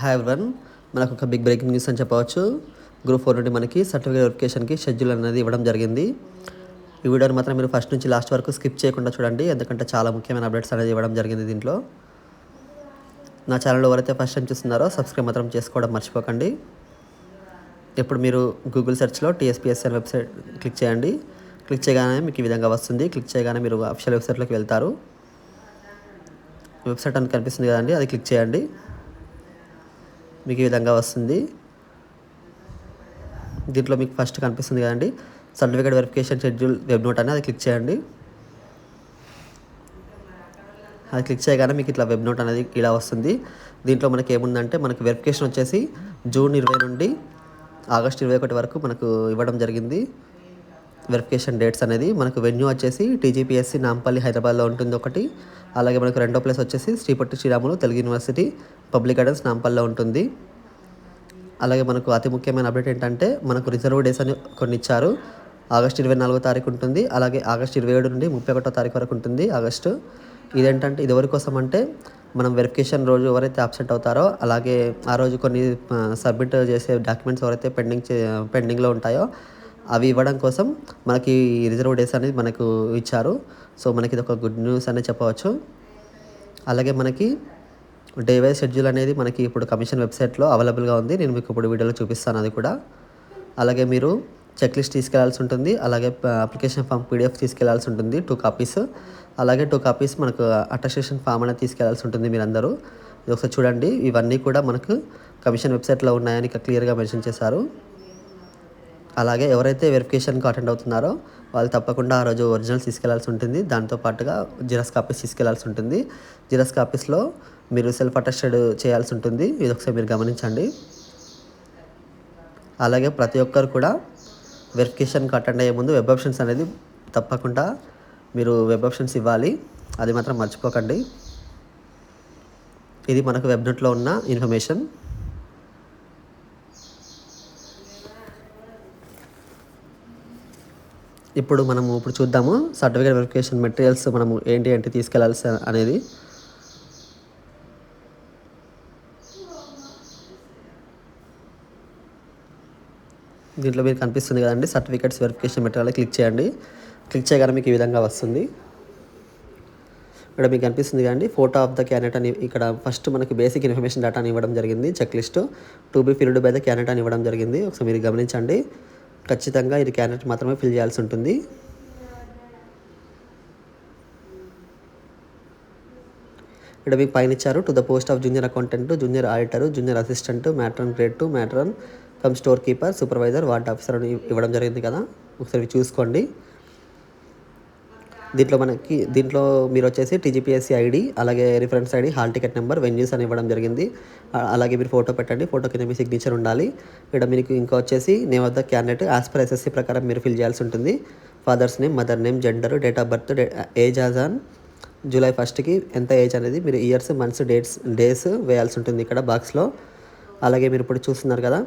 Hi one మనకు ఒక big breaking news అని చెప్పవచ్చు. గ్రూప్ ఫోర్ నుండి మనకి సర్టిఫికేట్ వెరిఫికేషన్కి షెడ్యూల్ అనేది ఇవ్వడం జరిగింది. ఈ వీడియోని మాత్రం మీరు ఫస్ట్ నుంచి లాస్ట్ వరకు స్కిప్ చేయకుండా చూడండి. ఎందుకంటే చాలా ముఖ్యమైన అప్డేట్స్ అనేది ఇవ్వడం జరిగింది దీంట్లో. నా ఛానల్లో ఎవరైతే ఫస్ట్ టైం చూస్తున్నారో సబ్స్క్రైబ్ మాత్రం చేసుకోవడం మర్చిపోకండి. ఇప్పుడు మీరు గూగుల్ సెర్చ్లో టీఎస్పీఎస్ఎన్ వెబ్సైట్ క్లిక్ చేయండి. క్లిక్ చేయగానే మీకు ఈ విధంగా వస్తుంది. క్లిక్ చేయగానే మీరు అఫిషియల్ వెబ్సైట్లోకి వెళ్తారు. వెబ్సైట్ అని కనిపిస్తుంది కదండి. అది క్లిక్ చేయండి. మీకు ఈ విధంగా వస్తుంది. దీంట్లో మీకు ఫస్ట్ కనిపిస్తుంది కదండి. Certificate verification schedule web note అని అది క్లిక్ చేయండి. అది క్లిక్ చేయగానే మీకు ఇట్లా వెబ్ నోట్ అనేది ఇలా వస్తుంది. దీంట్లో మనకి ఏముందంటే మనకి వెరిఫికేషన్ వచ్చేసి జూన్ ఇరవై నుండి ఆగస్ట్ ఇరవై ఒకటి వరకు మనకు ఇవ్వడం జరిగింది. వెరిఫికేషన్ డేట్స్ అనేది మనకు వెన్యూ వచ్చేసి టీజీపీఎస్సీ నాంపల్లి హైదరాబాద్లో ఉంటుంది ఒకటి. అలాగే మనకు రెండో ప్లేస్ వచ్చేసి Sripatti Sriramulu Telugu university public gardens నాంపల్లిలో ఉంటుంది. అలాగే మనకు అతి ముఖ్యమైన అప్డేట్ ఏంటంటే మనకు రిజర్వ్ డేస్ అని కొన్ని ఇచ్చారు. ఆగస్ట్ ఇరవై నాలుగో తారీఖు ఉంటుంది. అలాగే ఆగస్ట్ ఇరవై ఏడు నుండి ముప్పై ఒకటో తారీఖు వరకు ఉంటుంది ఆగస్టు. ఇదేంటంటే ఇది ఎవరి కోసం అంటే మనం వెరిఫికేషన్ రోజు ఎవరైతే అబ్సెంట్ అవుతారో అలాగే ఆ రోజు కొన్ని సబ్మిట్ చేసే డాక్యుమెంట్స్ ఎవరైతే పెండింగ్ పెండింగ్లో ఉంటాయో అవి ఇవ్వడం కోసం మనకి రిజర్వ్ డేస్ అనేది మనకు ఇచ్చారు. సో మనకి ఇది ఒక గుడ్ న్యూస్ అనేది చెప్పవచ్చు. అలాగే మనకి డే వైజ్ షెడ్యూల్ అనేది మనకి ఇప్పుడు కమిషన్ వెబ్సైట్లో అవైలబుల్గా ఉంది. నేను మీకు ఇప్పుడు వీడియోలో చూపిస్తాను అది కూడా. అలాగే మీరు చెక్ లిస్ట్ తీసుకెళ్ళాల్సి ఉంటుంది. అలాగే అప్లికేషన్ ఫామ్ పీడిఎఫ్ తీసుకెళ్ళాల్సి ఉంటుంది టూ కాపీస్ అలాగే టూ కాపీస్ మనకు అటెస్టేషన్ ఫామ్ అనేది తీసుకెళ్ళాల్సి ఉంటుంది మీరందరూ. ఇది ఒకసారి చూడండి. ఇవన్నీ కూడా మనకు కమిషన్ వెబ్సైట్లో ఉన్నాయని క్లియర్గా మెన్షన్ చేశారు. అలాగే ఎవరైతే వెరిఫికేషన్కి అటెండ్ అవుతున్నారో వాళ్ళు తప్పకుండా ఆ రోజు ఒరిజినల్స్ తీసుకెళ్ళాల్సి ఉంటుంది. దాంతో పాటుగా జిరాక్స్ కాపీస్ తీసుకెళ్ళాల్సి ఉంటుంది. జిరాక్స్ కాపీస్లో మీరు సెల్ఫ్ అటెస్టెడ్ చేయాల్సి ఉంటుంది. ఇది ఒకసారి మీరు గమనించండి. అలాగే ప్రతి ఒక్కరు కూడా వెరిఫికేషన్కి అటెండ్ అయ్యే ముందు వెబ్ ఆప్షన్స్ అనేది తప్పకుండా మీరు వెబ్ ఆప్షన్స్ ఇవ్వాలి. అది మాత్రం మర్చిపోకండి. ఇది మనకు వెబ్నెట్లో ఉన్న ఇన్ఫర్మేషన్ ఇప్పుడు మనము ఇప్పుడు చూద్దాము సర్టిఫికేట్ వెరిఫికేషన్ మెటీరియల్స్ మనము ఏంటి ఏంటి తీసుకెళ్ళాల్సి అనేది. దీంట్లో మీరు కనిపిస్తుంది కదండి సర్టిఫికేట్స్ వెరిఫికేషన్ మెటీరియల్ క్లిక్ చేయండి. క్లిక్ చేయగానే మీకు ఈ విధంగా వస్తుంది. ఇక్కడ మీకు కనిపిస్తుంది కదండి ఫోటో ఆఫ్ ద క్యాండిడేట్ అని ఇక్కడ ఫస్ట్ మనకి బేసిక్ ఇన్ఫర్మేషన్ డేటా అని ఇవ్వడం జరిగింది check list to be filled by the candidate అని ఇవ్వడం జరిగింది. ఒకసారి మీరు గమనించండి. ఖచ్చితంగా ఇది క్యాండిడేట్ మాత్రమే ఫిల్ చేయాల్సి ఉంటుంది. ఇక్కడ మీకు పైన ఇచ్చారు to the post of junior accountant junior auditor junior assistant matron grade two matron cum store keeper supervisor ward officer అని ఇవ్వడం జరిగింది కదా. ఒకసారి చూసుకోండి. దీంట్లో మనకి దీంట్లో మీరు వచ్చేసి టీజీపీఎస్సీ ఐడి అలాగే reference ID hall ticket number venues అని ఇవ్వడం జరిగింది. అలాగే మీరు ఫోటో పెట్టండి ఫోటో కింద మీ సిగ్నేచర్ ఉండాలి. ఇక్కడ మీకు ఇంకా వచ్చేసి name of the candidate as per SSC ప్రకారం మీరు ఫిల్ చేయాల్సి ఉంటుంది. Father's name mother name gender date of birth age as on July ఫస్ట్కి ఎంత ఏజ్ అనేది మీరు ఇయర్స్ మంత్స్ డేట్స్ డేస్ వేయాల్సి ఉంటుంది ఇక్కడ బాక్స్లో. అలాగే మీరు ఇప్పుడు చూస్తున్నారు కదా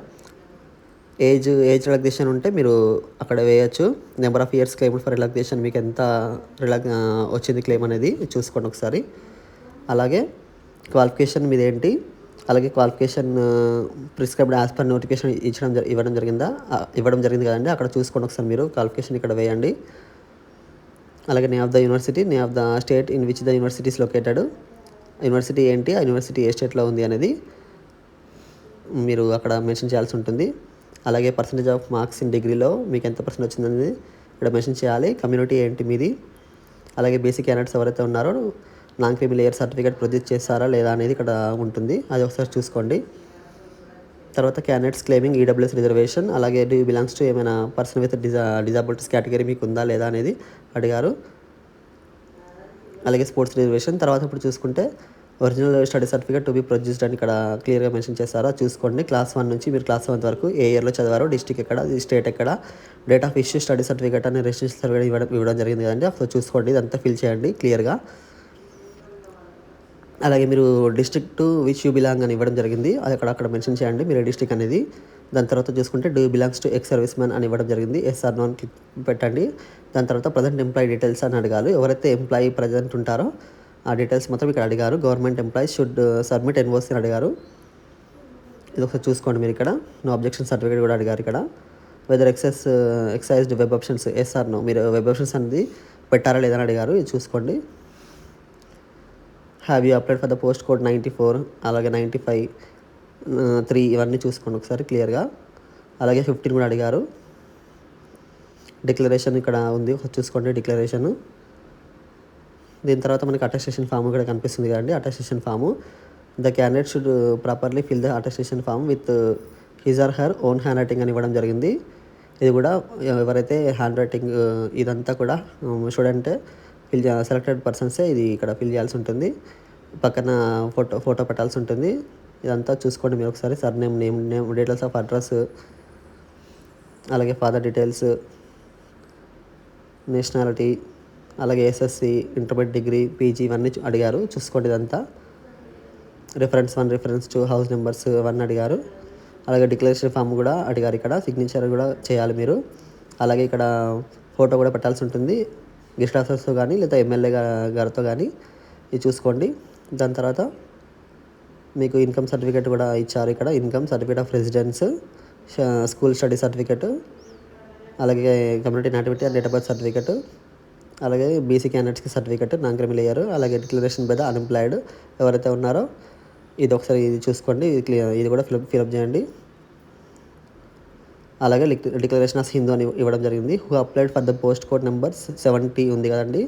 ఏజ్ ఏజ్ రిలాక్సేషన్ ఉంటే మీరు అక్కడ వేయచ్చు. Number of years claim for relaxation మీకు ఎంత రిలాక్ వచ్చింది క్లెయిమ్ అనేది చూసుకోండి ఒకసారి. అలాగే క్వాలిఫికేషన్ మీద ఏంటి అలాగే qualification prescribed as per notification ఇచ్చడం ఇవ్వడం జరిగిందా? ఇవ్వడం జరిగింది కదండి. అక్కడ చూసుకోండి ఒకసారి మీరు. క్వాలిఫికేషన్ ఇక్కడ వేయండి. అలాగే name of the university name of the state in which the university's located. University ఏంటి? ఆ యూనివర్సిటీ ఏ స్టేట్లో ఉంది అనేది మీరు అక్కడ మెన్షన్ చేయాల్సి ఉంటుంది. అలాగే పర్సంటేజ్ ఆఫ్ మార్క్స్ ఇన్ డిగ్రీలో మీకు ఎంత పర్సెంట్ వచ్చిందనేది ఇక్కడ మెన్షన్ చేయాలి. కమ్యూనిటీ ఏంటి మీది? అలాగే బేసిక్ క్యాండిడేట్స్ ఎవరైతే ఉన్నారో నాన్ క్రిమినల్ సర్టిఫికేట్ ప్రొడ్యూస్ చేస్తారా లేదా అనేది ఇక్కడ ఉంటుంది. అది ఒకసారి చూసుకోండి. తర్వాత క్యాండిడేట్స్ క్లెయిమింగ్ ఈడబ్ల్యూఎస్ రిజర్వేషన్ అలాగే డూ బిలాంగ్స్ టు ఏమైనా పర్సన్ విత్ డిజా డిజాబిలిటీస్ కేటగిరీ మీకు ఉందా లేదా అనేది అడిగారు. అలాగే స్పోర్ట్స్ రిజర్వేషన్ తర్వాత ఇప్పుడు చూసుకుంటే original study certificate to be produced అని ఇక్కడ క్లియర్గా మెన్షన్ చేస్తారో చూసుకోండి. క్లాస్ వన్ నుంచి మీరు క్లాస్ వన్ వరకు ఏ ఇయర్లో చదివారు డిస్టిక్ ఎక్కడ స్టేట్ ఎక్కడ date of issue study certificate అని రిజిస్ట్రేషన్ సర్టిఫికేట్ ఇవ్వడం ఇవ్వడం జరిగింది కదండి. అసలు చూసుకోండి. ఇదంతా ఫిల్ చేయండి క్లియర్గా అలాగే మీరు district to which you belong అని ఇవ్వడం జరిగింది. అది అక్కడ అక్కడ మెన్షన్ చేయండి. మీరు డిస్ట్రిక్ట్ అనేది దాని తర్వాత చూసుకుంటే do belongs to ex service man అని ఇవ్వడం జరిగింది. ఎస్ఆర్ నాన్ క్లిక్ పెట్టండి. దాని తర్వాత ప్రజెంట్ ఎంప్లాయీ డీటెయిల్స్ అని అడగాలి. ఎవరైతే ఎంప్లాయీ ప్రజెంట్ ఉంటారో ఆ డీటెయిల్స్ మొత్తం ఇక్కడ అడిగారు. Government employees should submit NOC అని అడిగారు. ఇది ఒకసారి చూసుకోండి మీరు ఇక్కడ. నో అబ్జెక్షన్ సర్టిఫికేట్ కూడా అడిగారు ఇక్కడ. Whether excess exercised web options SR no మీరు వెబ్ ఆప్షన్స్ అనేది పెట్టారా లేదని అడిగారు. ఇది చూసుకోండి. Have you applied for the post code ninety four అలాగే నైంటీ ఫైవ్ త్రీ ఇవన్నీ చూసుకోండి ఒకసారి క్లియర్గా అలాగే ఫిఫ్టీన్ కూడా అడిగారు. డిక్లరేషన్ ఇక్కడ ఉంది. ఒకసారి చూసుకోండి డిక్లరేషన్ దీని తర్వాత మనకి అటెస్టేషన్ ఫామ్ కూడా కనిపిస్తుంది కదండి. Attestation form the candidate should properly fill the attestation form with his or her own hand writing అని ఇవ్వడం జరిగింది. ఇది కూడా uh, ఎవరైతే హ్యాండ్ రైటింగ్ uh, ఇదంతా కూడా స్టూడెంట్ ఫిల్ సెలెక్టెడ్ పర్సన్సే ఇది ఇక్కడ ఫిల్ చేయాల్సి ఉంటుంది. పక్కన ఫోటో ఫోటో పెట్టాల్సి ఉంటుంది. ఇదంతా చూసుకోండి మీరు ఒకసారి. Surname name name details of address అలాగే ఫాదర్ డీటెయిల్స్ నేషనాలిటీ అలాగే ఎస్ఎస్సి ఇంటర్మీడియట్ డిగ్రీ పీజీ ఇవన్నీ చూ- అడిగారు. చూసుకోండి ఇదంతా. Reference one reference two house numbers ఇవన్నీ అడిగారు. అలాగే డిక్లరేషన్ ఫామ్ కూడా అడిగారు ఇక్కడ. సిగ్నేచర్ కూడా చేయాలి మీరు. అలాగే ఇక్కడ ఫోటో కూడా పెట్టాల్సి ఉంటుంది. గెస్ట్ ఆఫీసర్తో కానీ లేదా ఎమ్మెల్యే గారితో కానీ ఇది చూసుకోండి. దాని తర్వాత మీకు ఇన్కమ్ సర్టిఫికేట్ కూడా ఇచ్చారు ఇక్కడ. Income certificate of residence school study certificate అలాగే community nativity and date of birth certificate అలాగే బీసీ క్యాండిడేట్స్కి సర్టిఫికెట్ నాన్ అయ్యారు అలాగే డిక్లరేషన్ బై ద అన్ఎంప్లాయిడ్ ఎవరైతే ఉన్నారో ఇది ఒకసారి ఇది చూసుకోండి. ఇది క్లియర్ ఇది కూడా ఫిలప్ ఫిలప్ చేయండి. అలాగే డిక్లరేషన్ ఆఫ్ హిందూ అని ఇవ్వడం జరిగింది. Who applied for the post code number seventy ఉంది కదండి.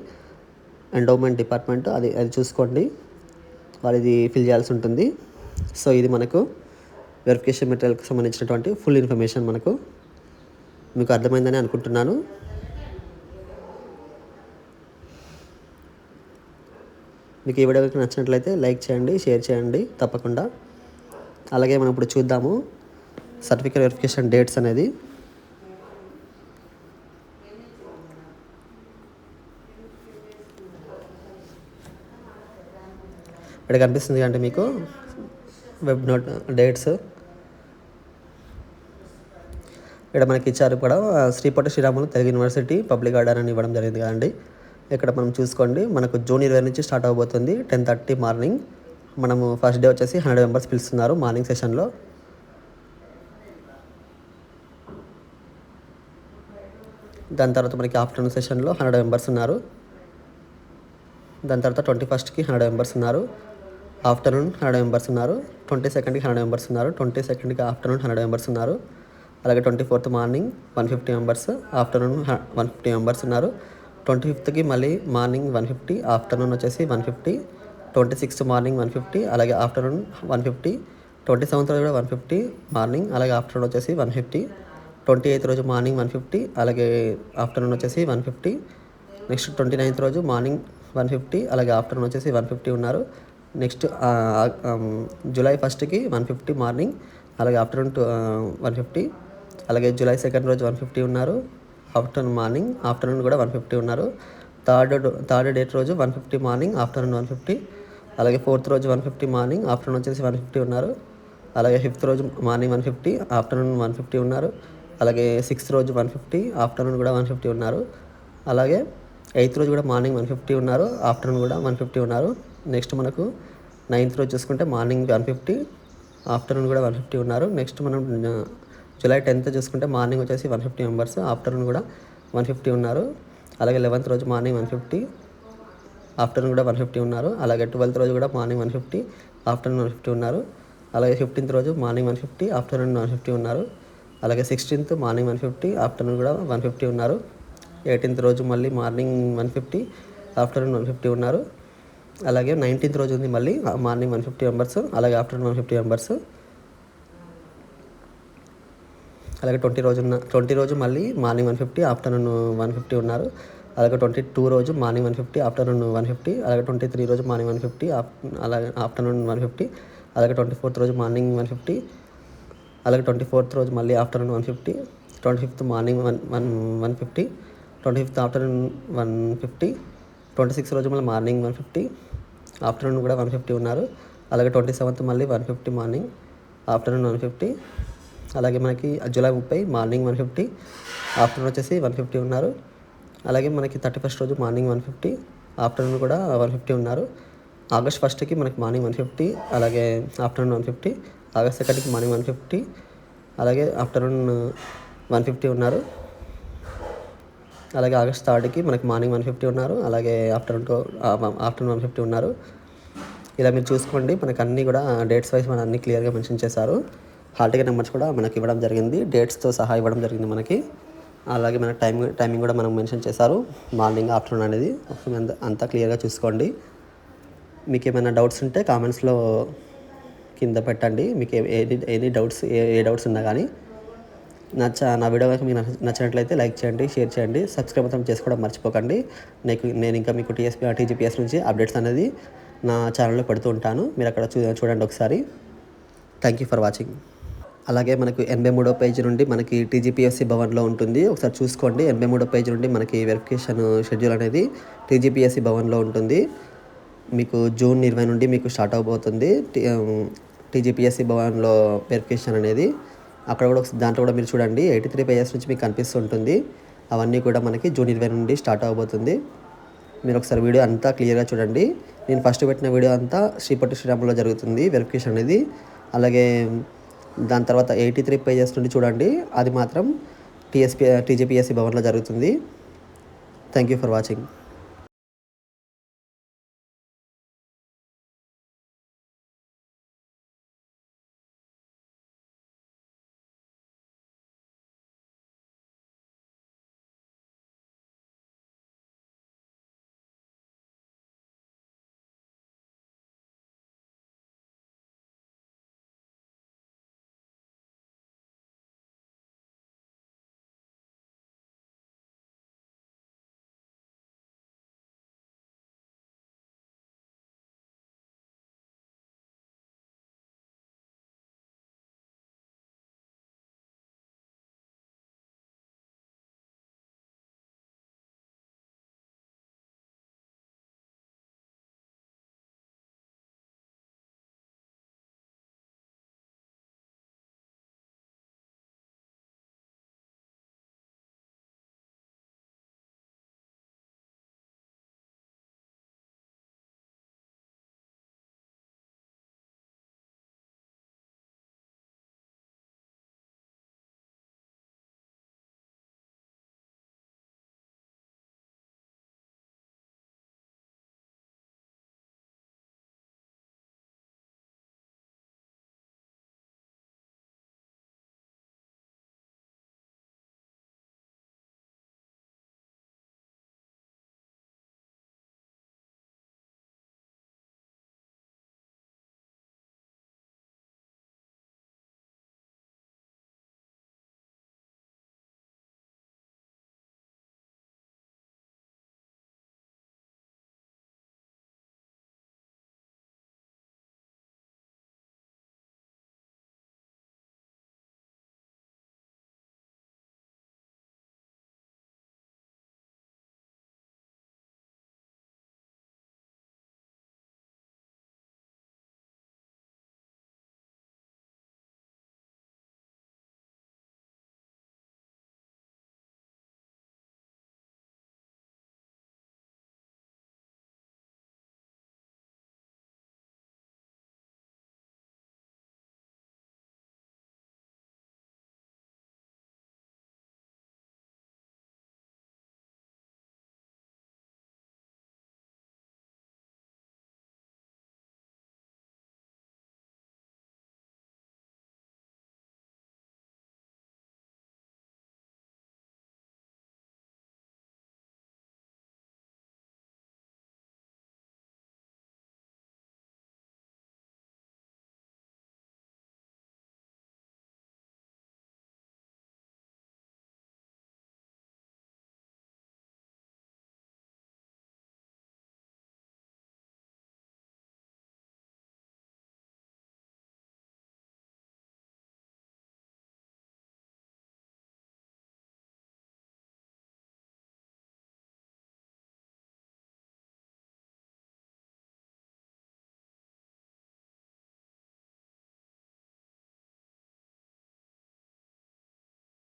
ఎండోమెంట్ డిపార్ట్మెంట్ అది అది చూసుకోండి. వాళ్ళు ఇది ఫిల్ చేయాల్సి ఉంటుంది. సో ఇది మనకు వెరిఫికేషన్ మెటీరియల్కి సంబంధించినటువంటి ఫుల్ ఇన్ఫర్మేషన్ మనకు. మీకు అర్థమైందని అనుకుంటున్నాను. మీకు ఈ వీడియో నచ్చినట్లయితే లైక్ చేయండి షేర్ చేయండి తప్పకుండా. అలాగే మనం ఇప్పుడు చూద్దాము సర్టిఫికేట్ వెరిఫికేషన్ డేట్స్ అనేది. ఇక్కడ కనిపిస్తుంది అంటే మీకు వెబ్ నోట్ డేట్స్. ఇక్కడ మనకి ఇచ్చారు కూడా Sripattu Sriramulu Telugu university public garden అని ఇవ్వడం జరిగింది కదండి. ఇక్కడ మనం చూసుకోండి. మనకు జూన్ ఇరవై నుంచి స్టార్ట్ అవబోతుంది టెన్ థర్టీ మార్నింగ్. మనము ఫస్ట్ డే వచ్చేసి హండ్రెడ్ మెంబర్స్ పిలుస్తున్నారు మార్నింగ్ సెషన్లో. దాని తర్వాత మనకి ఆఫ్టర్నూన్ సెషన్లో హండ్రెడ్ మెంబర్స్ ఉన్నారు. దాని తర్వాత ట్వంటీ ఫస్ట్కి హండ్రెడ్ మెంబర్స్ ఉన్నారు. ఆఫ్టర్నూన్ హండ్రెడ్ మెంబర్స్ ఉన్నారు. ట్వంటీ సెకండ్కి హండ్రెడ్ మెంబర్స్ ఉన్నారు. ట్వంటీ సెకండ్కి ఆఫ్టర్నూన్ హండ్రెడ్ మెంబర్స్ ఉన్నారు. అలాగే twenty fourth morning one fifty members afternoon one fifty members ఉన్నారు. ట్వంటీ ఫిఫ్త్కి మళ్ళీ మార్నింగ్ వన్ ఫిఫ్టీ ఆఫ్టర్నూన్ వచ్చేసి one fifty twenty sixth morning one fifty అలాగే afternoon one fifty twenty seventh రోజు కూడా వన్ ఫిఫ్టీ మార్నింగ్ అలాగే ఆఫ్టర్నూన్ వచ్చేసి one fifty twenty eighth రోజు మార్నింగ్ వన్ ఫిఫ్టీ అలాగే ఆఫ్టర్నూన్ వచ్చేసి one fifty next twenty ninth రోజు మార్నింగ్ వన్ ఫిఫ్టీ అలాగే ఆఫ్టర్నూన్ వచ్చేసి వన్ ఫిఫ్టీ ఉన్నారు. నెక్స్ట్ జూలై ఫస్ట్కి వన్ ఫిఫ్టీ మార్నింగ్ అలాగే ఆఫ్టర్నూన్ వన్ ఫిఫ్టీ అలాగే జూలై సెకండ్ రోజు వన్ ఫిఫ్టీ ఉన్నారు. ఆఫ్టర్నూన్ మార్నింగ్ ఆఫ్టర్నూన్ కూడా వన్ ఫిఫ్టీ ఉన్నారు. థర్డ్ థర్డ్ డేట్ రోజు one fifty morning afternoon one fifty. అలాగే ఫోర్త్ రోజు వన్ ఫిఫ్టీ మార్నింగ్ ఆఫ్టర్నూన్ వచ్చేసి వన్ ఫిఫ్టీ ఉన్నారు. అలాగే ఫిఫ్త్ రోజు morning one fifty afternoon one fifty ఉన్నారు. అలాగే సిక్స్త్ రోజు వన్ ఫిఫ్టీ ఆఫ్టర్నూన్ కూడా వన్ ఫిఫ్టీ ఉన్నారు. అలాగే ఎయిత్ రోజు కూడా మార్నింగ్ వన్ ఫిఫ్టీ ఉన్నారు ఆఫ్టర్నూన్ కూడా వన్ ఫిఫ్టీ ఉన్నారు. నెక్స్ట్ మనకు నైన్త్ రోజు చూసుకుంటే మార్నింగ్ వన్ ఫిఫ్టీ ఆఫ్టర్నూన్ కూడా వన్ ఫిఫ్టీ ఉన్నారు. నెక్స్ట్ మనం జూలై టెన్త్ చూసుకుంటే మార్నింగ్ వచ్చేసి వన్ ఫిఫ్టీ మెంబర్స్ ఆఫ్టర్నూన్ కూడా వన్ ఫిఫ్టీ ఉన్నారు. అలాగే లెవెన్త్ రోజు మార్నింగ్ వన్ ఫిఫ్టీ ఆఫ్టర్నూన్ కూడా వన్ ఫిఫ్టీ ఉన్నారు. అలాగే ట్వెల్త్ రోజు కూడా morning one fifty afternoon one fifty ఉన్నారు. అలాగే ఫిఫ్టీన్త్ రోజు morning one fifty afternoon one fifty ఉన్నారు. అలాగే sixteenth morning one fifty afternoon కూడా వన్ ఫిఫ్టీ ఉన్నారు. ఎయిటీన్త్ రోజు మళ్ళీ morning one fifty afternoon one fifty ఉన్నారు. అలాగే నైన్టీన్త్ రోజు ఉంది మళ్ళీ మార్నింగ్ వన్ ఫిఫ్టీ మెంబర్స్ అలాగే ఆఫ్టర్నూన్ వన్ ఫిఫ్టీ మెంబర్స్. అలాగే ట్వంటీ రోజు ఉన్న ట్వంటీ రోజు మళ్ళీ morning one fifty afternoon one fifty ఉన్నారు అలాగే ట్వంటీ టూ రోజు morning one fifty afternoon one fifty అలాగే ట్వంటీ త్రీ రోజు మార్నింగ్ వన్ ఫిఫ్టీ అలాగే ఆఫ్టర్నూన్ వన్ ఫిఫ్టీ అలాగే ట్వంటీ ఫోర్త్ రోజు మార్నింగ్ వన్ ఫిఫ్టీ అలాగే ట్వంటీ ఫోర్త్ రోజు మళ్ళీ afternoon one fifty twenty fifth morning one one one fifty twenty fifth afternoon one fifty twenty six రోజు మళ్ళీ morning one fifty afternoon కూడా one fifty ఉన్నారు అలాగే ట్వంటీ సెవెంత్ మళ్ళీ one fifty morning afternoon one fifty అలాగే మనకి July ముప్పై morning one fifty afternoon వచ్చేసి వన్ ఫిఫ్టీ ఉన్నారు. అలాగే మనకి థర్టీ ఫస్ట్ రోజు మార్నింగ్ వన్ ఫిఫ్టీ ఆఫ్టర్నూన్ కూడా వన్ ఫిఫ్టీ ఉన్నారు. ఆగస్ట్ ఫస్ట్కి మనకి మార్నింగ్ వన్ ఫిఫ్టీ అలాగే ఆఫ్టర్నూన్ వన్ ఫిఫ్టీ ఆగస్ట్ సెకండ్కి మార్నింగ్ వన్ ఫిఫ్టీ అలాగే ఆఫ్టర్నూన్ వన్ ఫిఫ్టీ ఉన్నారు. అలాగే ఆగస్ట్ థర్డ్కి మనకి మార్నింగ్ వన్ ఫిఫ్టీ ఉన్నారు. అలాగే afternoon two afternoon one fifty ఉన్నారు. ఇలా మీరు చూసుకోండి. మనకు అన్నీ కూడా డేట్స్ వైజ్ మన అన్ని క్లియర్గా మెన్షన్ చేశారు. హాల్ టికెట్ నెంబర్స్ కూడా మనకి ఇవ్వడం జరిగింది. డేట్స్తో సహా ఇవ్వడం జరిగింది మనకి. అలాగే మన టైం టైమింగ్ కూడా మనం మెన్షన్ చేశారు. మార్నింగ్ ఆఫ్టర్నూన్ అనేది. అంత- అంతా క్లియర్గా చూసుకోండి. మీకు ఏమైనా డౌట్స్ ఉంటే కామెంట్స్లో కింద పెట్టండి. మీకు ఏ- ఏది ఎనీ డౌట్స్ ఏ ఏ డౌట్స్ ఉన్నా కానీ నచ్చ నా వీడియో కనుక మీకు నచ్చినట్లయితే లైక్ చేయండి షేర్ చేయండి. సబ్స్క్రైబ్ మాత్రం చేసుకోవడం మర్చిపోకండి. నీకు నేను ఇంకా మీకు టీఎస్పీ టీజీపీఎస్ నుంచి అప్డేట్స్ అనేది నా ఛానల్లో పెడుతూ ఉంటాను. మీరు అక్కడ చూ చూడండి ఒకసారి. థ్యాంక్ యూ ఫర్ వాచింగ్ అలాగే మనకు ఎనభై మూడో పేజ్ నుండి మనకి టీజీపీఎస్సీ భవన్లో ఉంటుంది. ఒకసారి చూసుకోండి. ఎనభై మూడో పేజ్ నుండి మనకి వెరిఫికేషన్ షెడ్యూల్ అనేది టీజీపీఎస్సీ భవన్లో ఉంటుంది. మీకు జూన్ ఇరవై నుండి మీకు స్టార్ట్ అవబోతుంది. టీజీపీఎస్సీ భవన్లో వెరిఫికేషన్ అనేది. అక్కడ కూడా దాంట్లో కూడా మీరు చూడండి. ఎయిటీ త్రీ పేజెస్ నుంచి మీకు కనిపిస్తుంటుంది అవన్నీ కూడా మనకి జూన్ ఇరవై నుండి స్టార్ట్ అవబోతుంది. మీరు ఒకసారి వీడియో అంతా క్లియర్గా చూడండి. నేను ఫస్ట్ పెట్టిన వీడియో అంతా శ్రీపట్టి శ్రీరాములో జరుగుతుంది వెరిఫికేషన్ అనేది. అలాగే దాని తర్వాత ఎయిటీ త్రీ పేజెస్ నుండి చూడండి. అది మాత్రం టీఎస్పీ టీజీపీఎస్సీ భవన్లో జరుగుతుంది. Thank you for watching